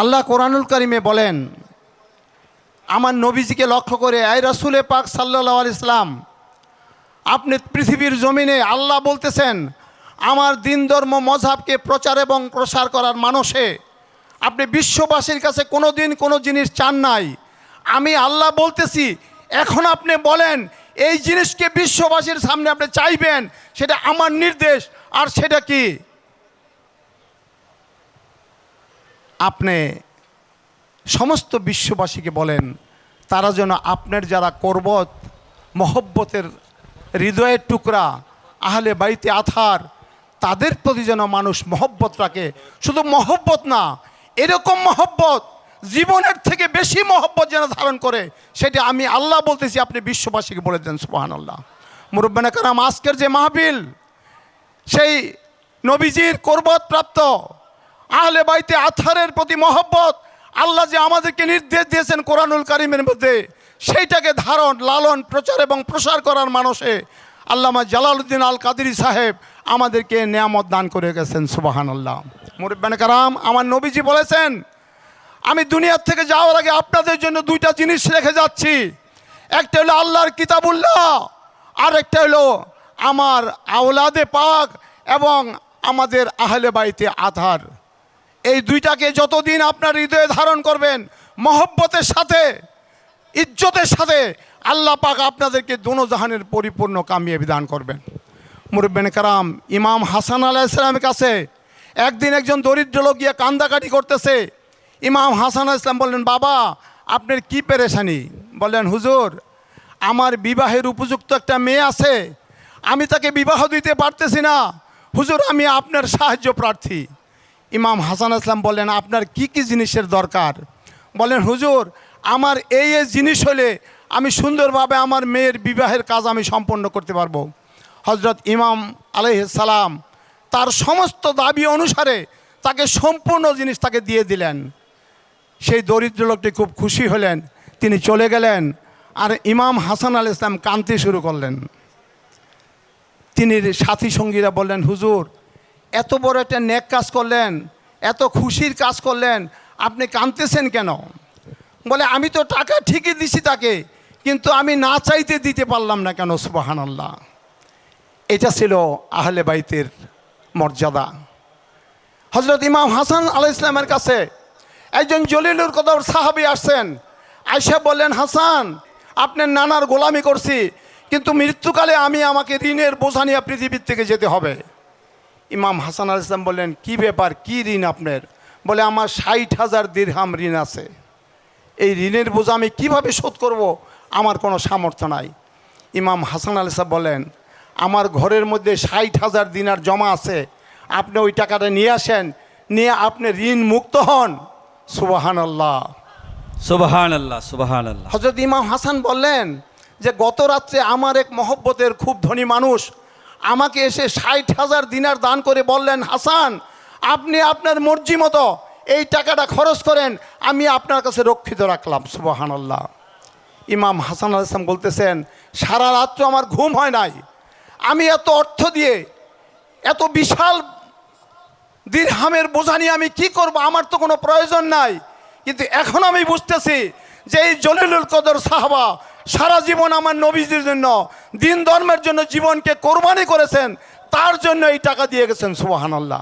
আল্লাহ কোরআনুল করিমে বলেন, আমার নবীজিকে লক্ষ্য করে আই রাসুলে পাক সাল্লাহ ইসলাম আপনি পৃথিবীর জমিনে আল্লাহ বলতেছেন, আমার দিন ধর্ম মজাবকে প্রচার এবং প্রসার করার মানুষে, আপনি বিশ্ববাসীর কাছে কোনো দিন কোনো জিনিস চান নাই। আমি আল্লাহ বলতেছি, এখন আপনি বলেন, এই জিনিসকে বিশ্ববাসীর সামনে আপনি চাইবেন, সেটা আমার নির্দেশ, আর সেটা কি? আপনি সমস্ত বিশ্ববাসীকে বলেন, তারা যেন আপনার যারা করবত, মহব্বতের হৃদয়ের টুকরা, আহলে বাড়িতে আথার, তাদের প্রতি যেন মানুষ মহব্বত রাখে। শুধু মহব্বত না, এরকম মহব্বত জীবনের থেকে বেশি মহব্বত যেন ধারণ করে, সেটা আমি আল্লাহ বলতেছি, আপনি বিশ্ববাসীকে বলে দেন সুবাহান আল্লাহ মুরব্বানা কারাম, আজকের যে মাহবিল সেই নবীজির করবত প্রাপ্ত আহলে বাইতে আথারের প্রতি মহব্বত। আল্লাহ যে আমাদেরকে নির্দেশ দিয়েছেন কোরআনুল কারিমের মধ্যে, সেইটাকে ধারণ, লালন, প্রচার এবং প্রসার করার মানুষে আল্লামা জালালউদ্দিন আল কাদিরি সাহেব আমাদেরকে নিয়ামত দান করে গেছেন সুবাহান আল্লাহ মুরব্বান কারাম, আমার নবীজি বলেছেন, আমি দুনিয়ার থেকে যাওয়ার আগে আপনাদের জন্য দুইটা জিনিস রেখে যাচ্ছি। একটা হলো আল্লাহর কিতাবুল্লাহ আর একটা হলো আমার আওলাদে পাক এবং আমাদের আহলে বাইতে আধার। এই দুইটাকে যতদিন আপনার হৃদয়ে ধারণ করবেন, মহব্বতের সাথে, ইজ্জতের সাথে, আল্লাহ পাক আপনাদেরকে দোনো জাহানের পরিপূর্ণ কামিয়ে বিধান করবেন। মুরব্বেন কারাম, ইমাম হাসান আলাহ ইসলামের কাছে একদিন একজন দরিদ্র লোক গিয়ে কান্দাকাটি করতেছে। ইমাম হাসান ইসলাম বললেন, বাবা, আপনার কি পেরেশানি? বললেন, হুজুর, আমার বিবাহের উপযুক্ত একটা মেয়ে আছে। আমি তাকে বিবাহ দিতে পারতেছি না। হুজুর, আমি আপনার সাহায্য প্রার্থী। ইমাম হাসান আসলাম বললেন, আপনার কি কি জিনিসের দরকার? বলেন হুজুর, আমার এই এই জিনিস হলে আমি সুন্দরভাবে আমার মেয়ের বিবাহের কাজ আমি সম্পন্ন করতে পারব। হজরত ইমাম সালাম তার সমস্ত দাবি অনুসারে তাকে সম্পূর্ণ জিনিস তাকে দিয়ে দিলেন। সেই দরিদ্র লোকটি খুব খুশি হলেন, তিনি চলে গেলেন আর ইমাম হাসান আল ইসলাম কাঁদতে শুরু করলেন। তিনি সাথী সঙ্গীরা বললেন, হুজুর এত বড় একটা নেক কাজ করলেন, এত খুশির কাজ করলেন, আপনি কাঁদতেছেন কেন? বলে, আমি তো টাকা ঠিকই দিছি তাকে, কিন্তু আমি না চাইতে দিতে পারলাম না কেন সুবাহান আল্লাহ এটা ছিল আহলে বাইতের মর্যাদা। হজরত ইমাম হাসান আলাহ ইসলামের কাছে একজন জলিলুর কদর সাহাবি আসছেন আয়সা বললেন, হাসান, আপনার নানার গোলামি করছি, কিন্তু মৃত্যুকালে আমি আমাকে ঋণের বোঝা নিয়ে পৃথিবীর থেকে যেতে হবে। ইমাম হাসান আল ইসলাম বললেন কী ব্যাপার? কী ঋণ আপনার? বলে আমার ষাট হাজার দীর্হাম ঋণ আছে। এই ঋণের বোঝা আমি কীভাবে শোধ করব? আমার কোনো সামর্থ্য নাই। ইমাম হাসান আল ইসলাম বলেন আমার ঘরের মধ্যে ষাট হাজার দিনার জমা আছে। আপনি ওই টাকাটা নিয়ে আসেন নিয়ে আপনি ঋণ মুক্ত হন। সুবাহান আল্লাহ সুবাহান আল্লাহ সুবাহান আল্লাহ হজরত ইমাম হাসান বললেন যে গত রাত্রে আমার এক মহব্বতের খুব ধনী মানুষ আমাকে এসে ষাট হাজার দিনার দান করে বললেন, হাসান, আপনি আপনার মর্জি মতো এই টাকাটা খরচ করেন, আমি আপনার কাছে রক্ষিত রাখলাম। সুবাহান আল্লাহ ইমাম হাসান আল ইসলাম বলতেছেন, সারা রাত্র আমার ঘুম হয় নাই। আমি এত অর্থ দিয়ে, এত বিশাল দিরহামের বোঝা নিয়ে আমি কি করব, আমার তো কোনো প্রয়োজন নাই। কিন্তু এখন আমি বুঝতেছি যে এই জলিলুল কদর সাহাবা সারা জীবন আমার নবীজির জন্য, দিন ধর্মের জন্য জীবনকে কোরবানি করেছেন, তার জন্য এই টাকা দিয়ে গেছেন সুবাহান আল্লাহ